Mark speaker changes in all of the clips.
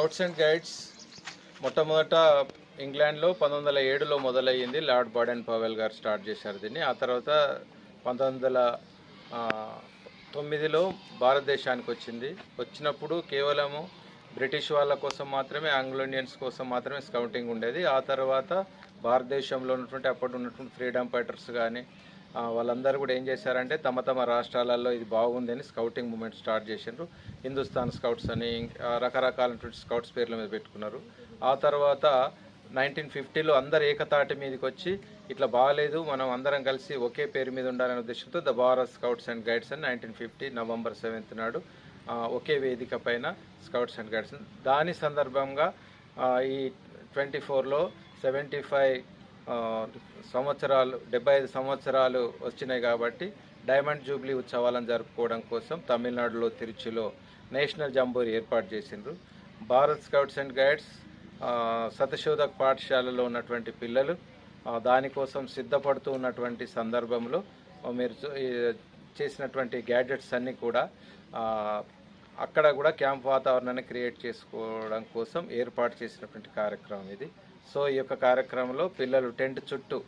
Speaker 1: Scouts and guides మొట్టమొదట ఇంగ్లాండ్లో పంతొమ్మిది వందల ఏడులో మొదలయ్యింది లార్డ్ బాడెన్ పవెల్ గారు స్టార్ట్ చేశారు దీన్ని. ఆ తర్వాత పంతొమ్మిది వందల తొమ్మిదిలో భారతదేశానికి వచ్చింది వచ్చినప్పుడు కేవలము బ్రిటిష్ వాళ్ళ కోసం మాత్రమే ఆంగ్లో ఇండియన్స్ కోసం మాత్రమే స్కౌటింగ్ ఉండేది. ఆ తర్వాత భారతదేశంలో ఉన్నటువంటి అప్పుడు ఉన్నటువంటి ఫ్రీడమ్ ఫైటర్స్ కానీ వాళ్ళందరూ కూడా ఏం చేశారంటే తమ తమ రాష్ట్రాలలో ఇది బాగుంది అని స్కౌటింగ్ మూమెంట్ స్టార్ట్ చేసిండ్రు. హిందుస్థాన్ స్కౌట్స్ అని రకరకాలైనటువంటి స్కౌట్స్ పేర్ల మీద పెట్టుకున్నారు. ఆ తర్వాత నైన్టీన్ ఫిఫ్టీలో అందరు ఏకతాటి మీదకి వచ్చి ఇట్లా బాగాలేదు మనం అందరం కలిసి ఒకే పేరు మీద ఉండాలనే ఉద్దేశంతో the Bharat scouts and guides అని నైన్టీన్ ఫిఫ్టీ నవంబర్ సెవెంత్ నాడు ఒకే వేదిక పైన స్కౌట్స్ అండ్ గైడ్స్ దాని సందర్భంగా ఈ ట్వంటీ ఫోర్లో సెవెంటీ ఫైవ్ సంవత్సరాలు డెబ్బై ఐదు సంవత్సరాలు వచ్చినాయి కాబట్టి డైమండ్ జూబ్లీ ఉత్సవాలను జరుపుకోవడం కోసం తమిళనాడులో తిరుచిలో నేషనల్ జంబూరి ఏర్పాటు చేసిండ్రు. భారత్ స్కౌట్స్ అండ్ గైడ్స్ సతశోధక్ పాఠశాలలో ఉన్నటువంటి పిల్లలు దానికోసం సిద్ధపడుతూ ఉన్నటువంటి సందర్భంలో మీరు చేసినటువంటి గ్యాడ్జెట్స్ అన్నీ కూడా అక్కడ కూడా క్యాంప్ వాతావరణాన్ని క్రియేట్ చేసుకోవడం కోసం ఏర్పాటు చేసినటువంటి కార్యక్రమం ఇది. సో ఈ యొక్క కార్యక్రమంలో పిల్లలు టెంట్ చుట్టూ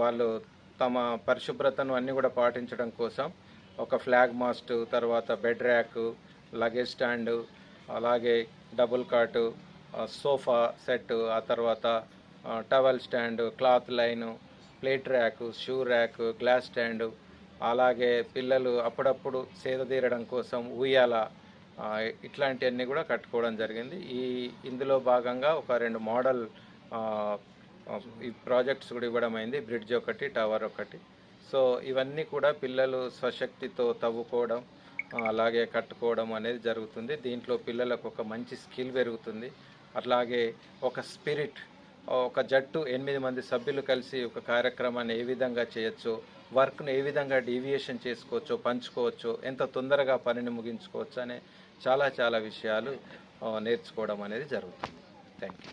Speaker 1: వాళ్ళు తమ పరిశుభ్రతను అన్నీ కూడా పాటించడం కోసం ఒక ఫ్లాగ్ మాస్ట్ తర్వాత బెడ్ ర్యాక్ లగేజ్ స్టాండ్ అలాగే డబుల్ కాటు సోఫా సెట్ ఆ తర్వాత towel stand cloth line plate rack shoe rack glass stand అలాగే పిల్లలు అప్పుడప్పుడు సేద తీరడం కోసం ఉయ్యాల ఇట్లాంటివన్నీ కూడా కట్టుకోవడం జరిగింది. ఈ ఇందులో భాగంగా ఒక రెండు మోడల్ ఈ ప్రాజెక్ట్స్ కూడా ఇవ్వడం అయింది. బ్రిడ్జ్ ఒకటి టవర్ ఒకటి. సో ఇవన్నీ కూడా పిల్లలు స్వశక్తితో తవ్వుకోవడం అలాగే కట్టుకోవడం అనేది జరుగుతుంది. దీంట్లో పిల్లలకు ఒక మంచి స్కిల్ పెరుగుతుంది. అట్లాగే ఒక స్పిరిట్ ఒక జట్టు ఎనిమిది మంది సభ్యులు కలిసి ఒక కార్యక్రమాన్ని ఏ విధంగా చేయొచ్చు వర్క్ను ఏ విధంగా డీవియేషన్ చేసుకోవచ్చో పంచుకోవచ్చో ఎంత తొందరగా పనిని ముగించుకోవచ్చు అనే చాలా చాలా విషయాలు నేర్చుకోవడం అనేది జరుగుతుంది. థ్యాంక్ యూ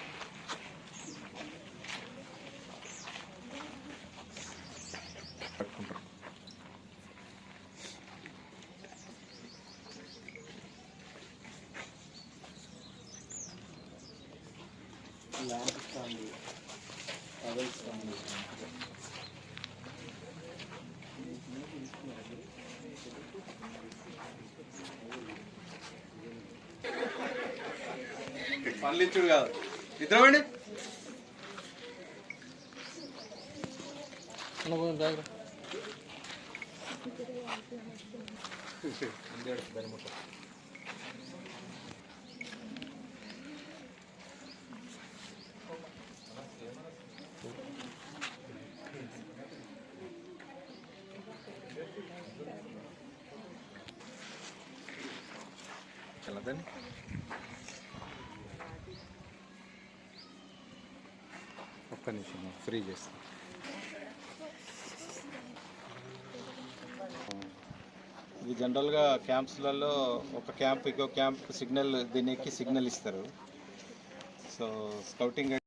Speaker 2: రాను పనులు ఇచ్చుడు కాదు. ఇద్దరమండి?
Speaker 1: కానీ ఒక్క నిమిషం ఫ్రీ చేస్తాను ఇది జనరల్గా క్యాంప్స్లలో ఒక క్యాంప్ ఇంకో క్యాంప్ సిగ్నల్ దీన్ని ఎక్కి సిగ్నల్ ఇస్తారు. So scouting